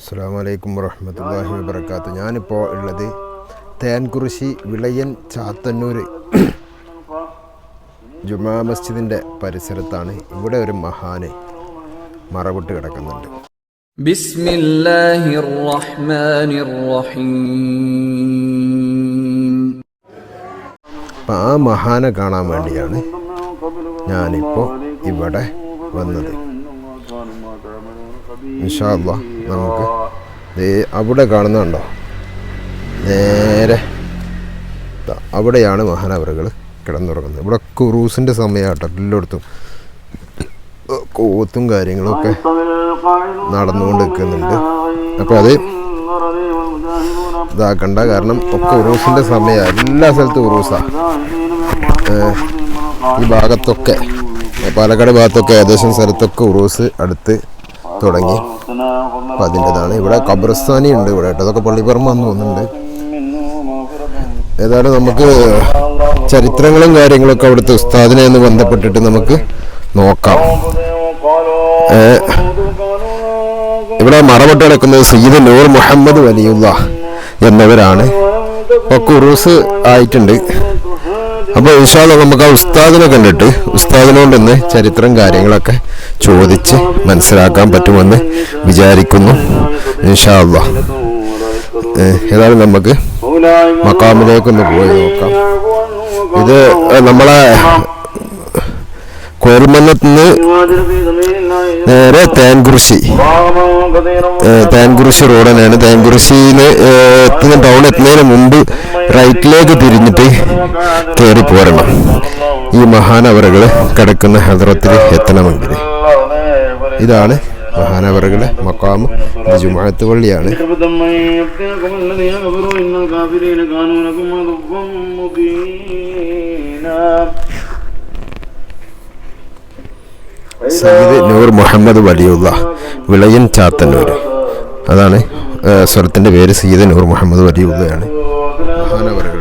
അസ്സാമലൈക്കും വലൈക്കും വറഹമത്തല്ലാഹി വബർക്കാത്ത ഞാനിപ്പോൾ ഉള്ളത് തേൻകുറിശി വിളയൻ ചാത്തന്നൂർ ജുമാ മസ്ജിദിന്റെ പരിസരത്താണ്. ഇവിടെ ഒരു മഹാന് മറവിട്ട് കിടക്കുന്നുണ്ട്. ബിസ്മില്ലാഹിർ റഹ്മാനിർ റഹീം ആ മഹാനെ കാണാൻ വേണ്ടിയാണ് ഞാനിപ്പോൾ ഇവിടെ വന്നത്. നമുക്ക് അവിടെ കാണുന്നുണ്ടോ നേരെ അവിടെയാണ് മഹാനവറുകൾ കിടന്നുറങ്ങുന്നത്. ഇവിടെ ക്രൂസിന്റെ സമയമാട്ടോ എല്ലായിടത്തും. കോത്തും കാര്യങ്ങളൊക്കെ നടന്നുകൊണ്ട് നിൽക്കുന്നുണ്ട്. അപ്പോൾ അത് ഇതാക്കണ്ട കാരണം ഒക്കെ ഉറൂസിന്റെ സമയമാണ് എല്ലാ സ്ഥലത്തും ഉറൂസാണ് ഈ ഭാഗത്തൊക്കെ. പാലക്കാട് ഭാഗത്തൊക്കെ ഏകദേശം സ്ഥലത്തൊക്കെ ഉറൂസ് അടുത്ത് തുടങ്ങി. അപ്പം അതിന്റെതാണ്. ഇവിടെ ഖബർസ്ഥാനി ഉണ്ട് ഇവിടെ കേട്ടോ. അതൊക്കെ പള്ളിപ്പുറം വന്ന് തോന്നുന്നുണ്ട്. ഏതായാലും നമുക്ക് ചരിത്രങ്ങളും കാര്യങ്ങളൊക്കെ അവിടുത്തെ ഉസ്താദിനെ ഒന്ന് ബന്ധപ്പെട്ടിട്ട് നമുക്ക് നോക്കാം. ഇവിടെ മറവട്ട് കിടക്കുന്നത് സയ്യിദ് നൂർ മുഹമ്മദ് വലിയുള്ള എന്നവരാണ്. ഇപ്പോൾ കുറൂസ് ആയിട്ടുണ്ട്. അപ്പോൾ ഇൻഷാല്ല നമുക്ക് ആ ഉസ്താദിനെ കണ്ടിട്ട് ഉസ്താദിനോട് ഇന്ന് ചരിത്രം കാര്യങ്ങളൊക്കെ ചോദിച്ച് മനസ്സിലാക്കാൻ പറ്റുമെന്ന് വിചാരിക്കുന്നു. ഇൻഷാല്ല ഏതായാലും നമുക്ക് മക്കാമിലേക്കൊന്ന് പോയി നോക്കാം. ഇത് നമ്മളെ കോരമല്ലത്തുനിന്ന് നേരെ തേൻകുറിശി. തേൻകുറിശി റോഡ് തന്നെയാണ് തേൻകുറിശിയിൽ എത്തുന്ന ടൗൺ എത്തുന്നതിന് മുമ്പ് റൈറ്റിലേക്ക് തിരിഞ്ഞിട്ട് കയറി പോരണം. ഈ മഹാനവറുകൾ കിടക്കുന്ന ഹദ്രത്തിൽ എത്തണമെങ്കിൽ ഇതാണ് മഹാനവറുകളെ മക്കാമ് ജുമാഴത്ത് പള്ളിയാണ്. കാഫിരീന സയ്യിദ് നൂർ മുഹമ്മദ് വലിയുള്ള വിളയൻ ചാത്തന്നൂർ അതാണ് സ്വരത്തിന്റെ പേര് സയ്യിദ് നൂർ മുഹമ്മദ് വലിയുള്ളയാണ് മഹാനവറുകളുടെ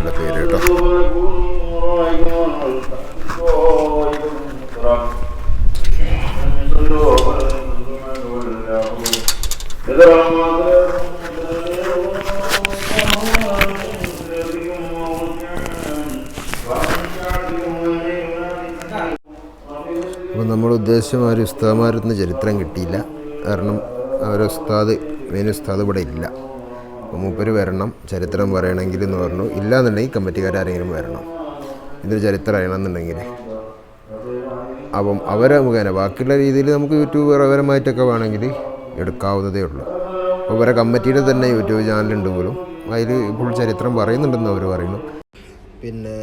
നമ്മൾ ഉദ്ദേശിച്ചമാതിരി ഉസ്താദ്മാരിൽ നിന്ന് ചരിത്രം കിട്ടിയില്ല. കാരണം അവരെ ഉസ്താദ് മെയിൻ ഉസ്താദ് ഇവിടെ ഇല്ല. അപ്പോൾ മൂപ്പര് വരണം ചരിത്രം പറയണമെങ്കിൽ എന്ന് പറഞ്ഞു. ഇല്ല എന്നുണ്ടെങ്കിൽ കമ്മിറ്റിക്കാരെങ്കിലും വരണം. ഇതൊരു ചരിത്രം അറിയണമെന്നുണ്ടെങ്കിൽ. അപ്പം അവരെ മുഖേന ബാക്കിയുള്ള രീതിയിൽ നമുക്ക് യൂട്യൂബ് പരമായിട്ടൊക്കെ വേണമെങ്കിൽ എടുക്കാവുന്നതേ ഉള്ളൂ. അപ്പോൾ ഇവരെ കമ്മിറ്റിയുടെ തന്നെ യൂട്യൂബ് ചാനലുണ്ട് പോലും. അതിൽ ഫുൾ ചരിത്രം പറയുന്നുണ്ടെന്ന് അവർ പറയുന്നു. പിന്നെ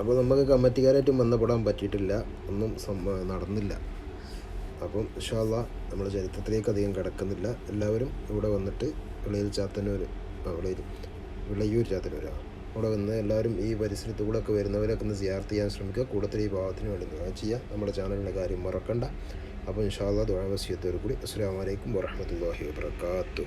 അപ്പോൾ നമുക്ക് കമ്മിറ്റിക്കാരായിട്ട് ബന്ധപ്പെടാൻ പറ്റിയിട്ടില്ല. ഒന്നും നടന്നില്ല. അപ്പം ഇൻഷാല്ല നമ്മൾ ചരിത്രത്തിലേക്ക് അധികം കിടക്കുന്നില്ല. എല്ലാവരും ഇവിടെ വന്നിട്ട് വിളയിൽ ചാത്തന്നൂർ വിളയിൽ വിളയൂർ ചാത്തന്നൂരാണ് അവിടെ വന്ന് എല്ലാവരും ഈ പരിസരത്ത് കൂടെ ഒക്കെ വരുന്നവരൊക്കെ ഒന്ന് സിയാർത്ത് ചെയ്യാൻ ശ്രമിക്കുക. കൂടുതൽ ഈ ഭാഗത്തിന് വേണ്ടി ചെയ്യുക. നമ്മുടെ ചാനലിന്റെ കാര്യം മറക്കണ്ട. അപ്പോൾ ഇൻഷാല്ല ദുആ വസിയത്തോടു കൂടി അസ്സാം വലൈക്കും വറഹമത്തല്ലാഹി വാബർക്കാത്തു